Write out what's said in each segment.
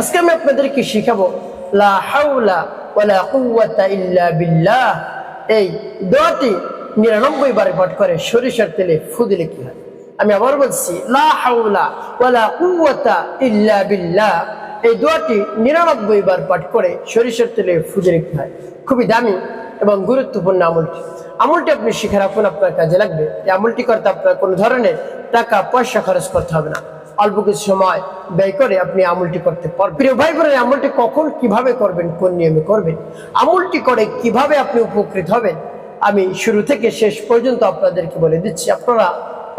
আজকে আমি আপনাদেরকে শিখাবো ইল্লা এই নিরানব্বই বার পাঠ করে সরিষার তেলে কি হয়? আমি বলছি ইল্লা এই নিরানব্বই বার পাঠ করে সরিষার তেলে হয়? খুবই দামি এবং গুরুত্বপূর্ণ আমলটি। আমলটি আপনি শিখে রাখুন, আপনার কাজে লাগবে। এই আমলটি করতে আপনার কোনো ধরনের টাকা পয়সা খরচ করতে হবে না। অল্প কিছু সময় ব্যয় করে আপনি আমলটি করতে পারবেন। প্রিয় ভাই বোনের আমলটি কখন কীভাবে করবেন, কোন নিয়মে করবেন, আমলটি করে কীভাবে আপনি উপকৃত হবেন, আমি শুরু থেকে শেষ পর্যন্ত আপনাদেরকে বলে দিচ্ছি। আপনারা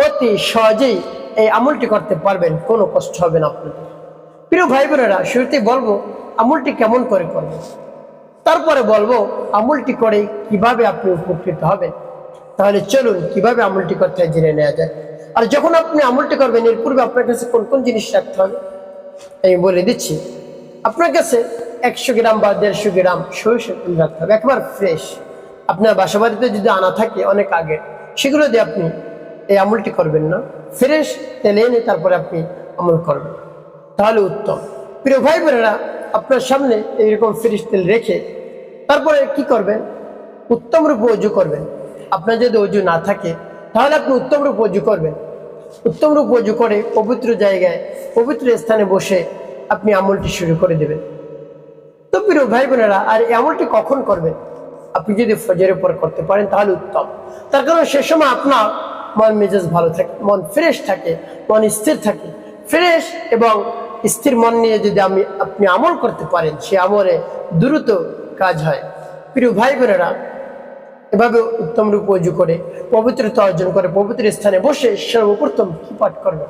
অতি সহজেই এই আমলটি করতে পারবেন, কোনো কষ্ট হবে না আপনাদের। প্রিয় ভাই বোনেরা শুরুতেই বলব, আমলটি কেমন করে করবেন? তারপরে বলব, আমলটি করে কীভাবে আপনি উপকৃত হবেন? তাহলে চলুন, কীভাবে আমলটি করতে জেনে নেওয়া যায় আর যখন আপনি আমলটি করবেন, এর পূর্বে আপনার কাছে কোন কোন জিনিস রাখতে হবে? আমি বলে দিচ্ছি, আপনার কাছে একশো গ্রাম বা দেড়শো গ্রাম সরিষার তেল রাখতে হবে, একবার ফ্রেশ আপনার বাসা বাড়িতে যদি আনা থাকে অনেক আগে, সেগুলো দিয়ে আপনি এই আমলটি করবেন না। ফ্রেশ তেলে এনে তারপরে আপনি আমল করবেন। তাহলে উত্তম। প্রিয় ভাই বোনেরা, আপনার সামনে এইরকম ফ্রেশ তেল রেখে তারপরে কি করবেন? উত্তম রূপে অজু করবেন। আপনার যদি অজু না থাকে, তাহলে আপনি উত্তম রূপে অজু করবেন। উত্তম রূপে অজু করে পবিত্র জায়গায়, পবিত্র স্থানে বসে আপনি আমলটি শুরু করে দেবেন। তো প্রিয় ভাই বোনেরা আর আমলটি কখন করবেন? আপনি যদি ফজরের পর করতে পারেন, তাহলে উত্তম। তার কারণ সে সময় আপনার মন মেজাজ ভালো থাকে, মন ফ্রেশ থাকে, মন স্থির থাকে। ফ্রেশ এবং স্থির মন নিয়ে যদি আমি, আপনি আমল করতে পারেন, সে আমলে দ্রুত কাজ হয়। প্রিয় ভাই বোনেরা এভাবে উত্তম রূপ অজু করে, পবিত্রতা অর্জন করে, পবিত্র স্থানে বসে সর্বপ্রথম কি পাঠ করবেন?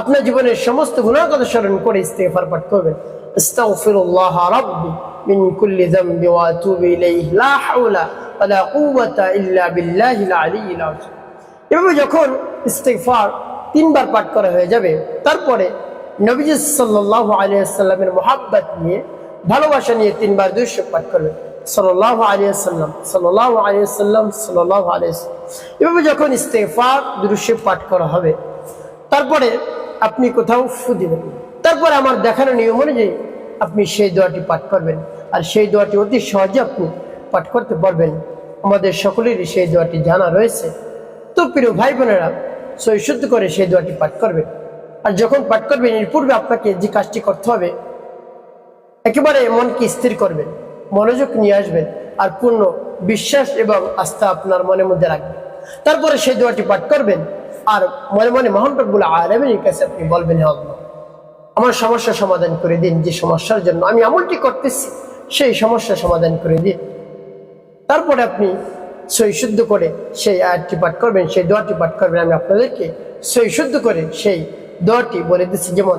আপনার জীবনের সমস্ত গুণার স্মরণ করে ইস্তেগফার পাঠ করবেন। আস্তাগফিরুল্লাহ রাব্বি মিন কুল্লি যামবি ওয়া আতুবু ইলাইহি, লা হাওলা ওয়ালা কুওয়াতা ইল্লা বিল্লাহিল আলিয়্যিল আযীম। এভাবে যখন ইস্তেগফার তিনবার পাঠ করা হয়ে যাবে, তারপরে নবীজি সাল্লাল্লাহু আলাইহি সাল্লামের মোহাব্বত নিয়ে, ভালোবাসা নিয়ে তিনবার দুইশো পাঠ করবেন। সাল্লাল্লাহু আলাইহি সাল্লাম সাল্লাল্লাহু আলাইহি সাল্লাম সাল্লাল্লাহু এভাবে যখন ইস্তেগফার দুরূশে পাঠ করা হবে, তারপরে আপনি কোথাও ফু দিবেন। তারপরে আমার দেখানো নিয়ম অনুযায়ী আপনি সেই দোয়াটি পাঠ করবেন। আর সেই দোয়াটি অতি সহজে আপনি পাঠ করতে পারবেন। আমাদের সকলেরই সেই দোয়াটি জানা রয়েছে। তো প্রিয় ভাই বোনেরা সই শুদ্ধ করে সেই দোয়াটি পাঠ করবেন। আর যখন পাঠ করবেন, এর পূর্বে আপনাকে যে কাজটি করতে হবে, একেবারে মনকে স্থির করবেন। মনোযোগ নিয়ে আসবেন আর পূর্ণ বিশ্বাস এবং আস্থা আপনার মনের মধ্যে রাখবেন। তারপরে সেই দোয়াটি পাঠ করবেন আর মনে মনে মহান রব্বুল আলমিনের কাছে আপনি বলবেন আমার সমস্যা সমাধান করে দিন, যে সমস্যার জন্য আমি আমলটি করতেছি, সেই সমস্যা সমাধান করে দিন। তারপরে আপনি সই শুদ্ধ করে সেই আয়াতটি পাঠ করবেন, সেই দোয়াটি পাঠ করবেন। আমি আপনাদেরকে সই শুদ্ধ করে সেই দোয়াটি বলে দিচ্ছি। যেমন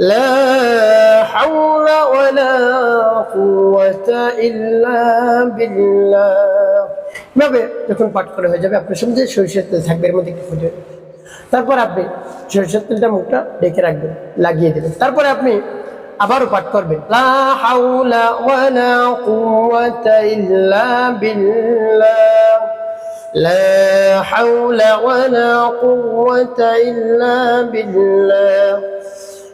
لا حول ولا قوة إلا بالله এভাবে যখন পাঠ করা হয়ে যাবে আপনার সামনে যে সরিষার তেল থাকবে এর মধ্যে একটু ফুটে তারপর আপনি সরিষার তেলটা মুখটা ডেকে রাখবেন লাগিয়ে দেবেন তারপরে আপনি আবারও পাঠ করবেন লা হাওলা ওয়ালা কুওয়াতা ইল্লা বিল্লাহ لا حول ولا قوة إلا بالله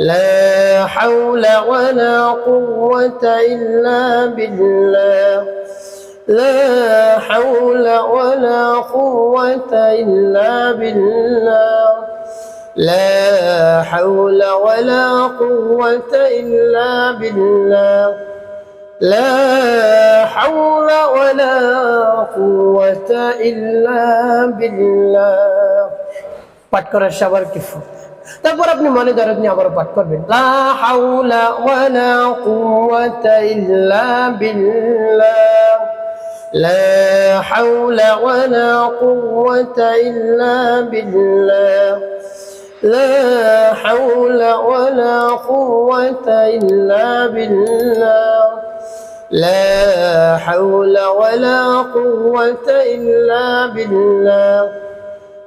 لا حول ولا قوة إلا بالله لا حول ولا قوة إلا بالله لا حول ولا قوة إلا بالله لا حول ولا قوة إلا بالله পাঠ করার সবার কিছু তারপর আপনি মনে ধরেন আপনি আবার পাঠ করবেন লা হাওলা ওয়ালা কুওয়াতা ইল্লা বিল্লাহ لا حول ولا قوة إلا بالله لا حول ولا قوة إلا بالله لا حول ولا قوة إلا بالله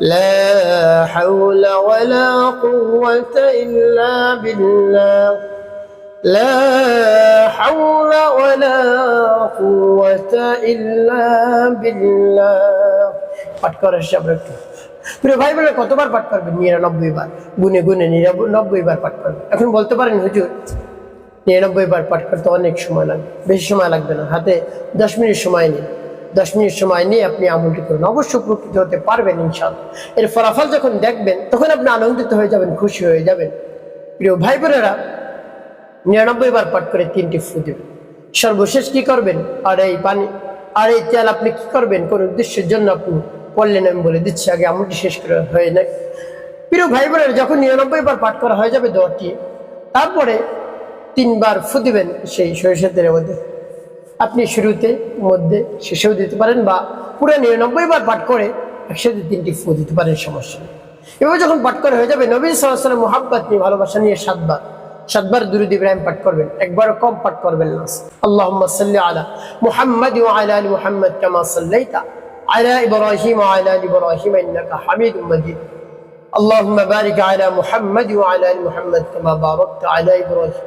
لا حول ولا قوة إلا بالله لا حول ولا قوة إلا بالله পাঠ করার সব একটু প্রিয় ভাই বোনেরা কতবার পাঠ করবেন নিরানব্বই বার গুনে গুনে নিরানব্বই বার পাঠ করবেন এখন বলতে পারেন হুজুর নিরানব্বই বার পাঠ করতে অনেক সময় লাগবে বেশি সময় লাগবে না হাতে দশ মিনিট সময় নিন দশ মিনিট সময় নিয়ে আপনি আমলটি করুন। অবশ্য উপকৃত হতে পারবেন ইনশাল্লাহ এর ফলাফল যখন দেখবেন, তখন আপনি আনন্দিত হয়ে যাবেন, খুশি হয়ে যাবেন। প্রিয় ভাই বোনেরা নিরানব্বই বার পাঠ করে তিনটি ফু দেবেন সর্বশেষ কি করবেন? আর এই পানি আর এই তেল আপনি কি করবেন? কোন উদ্দেশ্যের জন্য আপনি পড়লেন আমি বলে দিচ্ছি, আগে আমলটি শেষ করে হয়ে নাই প্রিয় ভাই বোনেরা যখন নিরানব্বই বার পাঠ করা হয়ে যাবে দোয়াটি, তারপরে তিনবার ফু দিবেন সেই সরিষার তেলের মধ্যে। আপনি শুরুতে মধ্যে শেষেও দিতে পারেন বা পুরো নিরানব্বই বার পাঠ করে একসাথে তিনটি ফু দিতে পারেন সমস্যা নেই এবার যখন পাঠ করা হয়ে যাবে নবীন সাল্লাহ মোহাব্বত নিয়ে ভালোবাসা নিয়ে সাতবার সাতবার দুরুদ ইব্রাহিম পাঠ করবেন একবারও কম পাঠ করবেন না আল্লাহুম্মা সাল্লি আলা মুহাম্মাদ ওয়া আলা আলি মুহাম্মাদ কামা সাল্লাইতা আলা ইব্রাহিম ওয়া আলা আলি ইব্রাহিম ইন্নাকা হামিদুম মাজিদ اللهم بارك على محمد وعلى ال محمد كما باركت على ابراهيم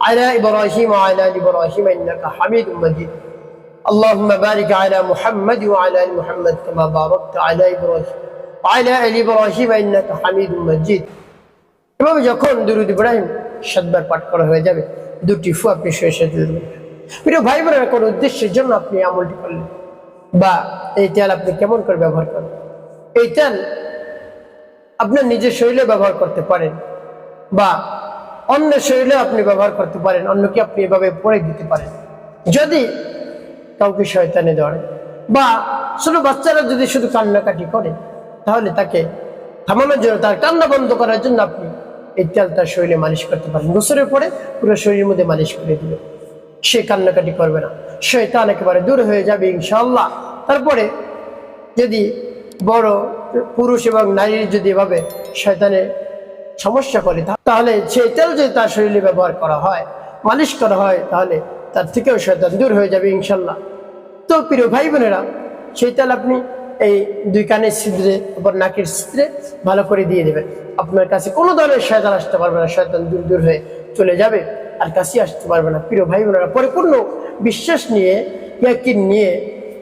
على ابراهيم وعلى ال ابراهيم انك حميد مجيد اللهم بارك على محمد وعلى ال محمد كما باركت على ابراهيم وعلى ال ابراهيم انك حميد مجيد এভাবে যখন দুরুদ ইব্রাহিম সাতবার পাঠ করা হয়ে যাবে দুটি ফু আপনি শেষ দেবেন প্রিয় ভাই বোনেরা কোন উদ্দেশ্যের জন্য আপনি আমলটি করলেন বা এই তেল আপনি কেমন করে ব্যবহার করেন এই তেল আপনার নিজের শরীরে ব্যবহার করতে পারেন বা অন্য শরীরে আপনি ব্যবহার করতে পারেন, অন্যকে আপনি এভাবে পড়ে দিতে পারেন। যদি কাউকে শয়তানে ধরে, বা ছোট বাচ্চারা যদি শুধু কান্নাকাটি করে, তাহলে তাকে থামানোর জন্য তার কান্না বন্ধ করার জন্য আপনি এই তেল তার শরীরে মালিশ করতে পারেন। গোসরের পরে পুরো শরীরের মধ্যে মালিশ করে দিবে সে কান্নাকাটি করবে না। শয়তান একেবারে দূর হয়ে যাবে ইনশাল্লাহ তারপরে যদি বড় পুরুষ এবং নারীর যদি এভাবে শয়তানের সমস্যা করে তাহলে সেই তেল যদি তার শরীরে ব্যবহার করা হয়, মালিশ করা হয়, তাহলে তার থেকেও শয়তান দূর হয়ে যাবে ইনশাল্লাহ। তো প্রিয় ভাই বোনেরা, সেই তেল আপনি এই দুই কানের ছিদ্রে আবার নাকের ছিদ্রে ভালো করে দিয়ে দেবেন। আপনার কাছে কোনো ধরনের শয়তান আসতে পারবে না, শয়তান দূর দূর হয়ে চলে যাবে আর কাছে আসতে পারবে না। প্রিয় ভাই বোনেরা, পরিপূর্ণ বিশ্বাস নিয়ে, ইয়াকিন নিয়ে,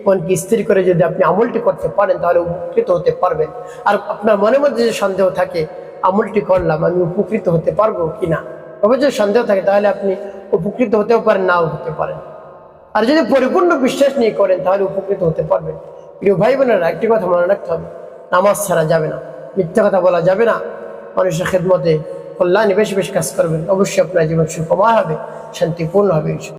মনকে স্থির করে যদি আপনি আমলটি করতে পারেন, তাহলে উপকৃত হতে পারবেন। আর আপনার মনের মধ্যে যে সন্দেহ থাকে আমলটি করলাম, আমি উপকৃত হতে পারব কি না তবে যদি সন্দেহ থাকে, তাহলে আপনি উপকৃত হতেও পারেন, নাও হতে পারেন। আর যদি পরিপূর্ণ বিশ্বাস নিয়ে করেন, তাহলে উপকৃত হতে পারবেন। প্রিয় ভাই বোনেরা, একটি কথা মনে রাখতে হবে, নামাজ ছাড়া যাবে না। মিথ্যা কথা বলা যাবে না। মানুষের খেদমতে কল্যাণে বেশি বেশি কাজ করবেন। অবশ্যই আপনার জীবন সুখময় হবে, শান্তিপূর্ণ হবে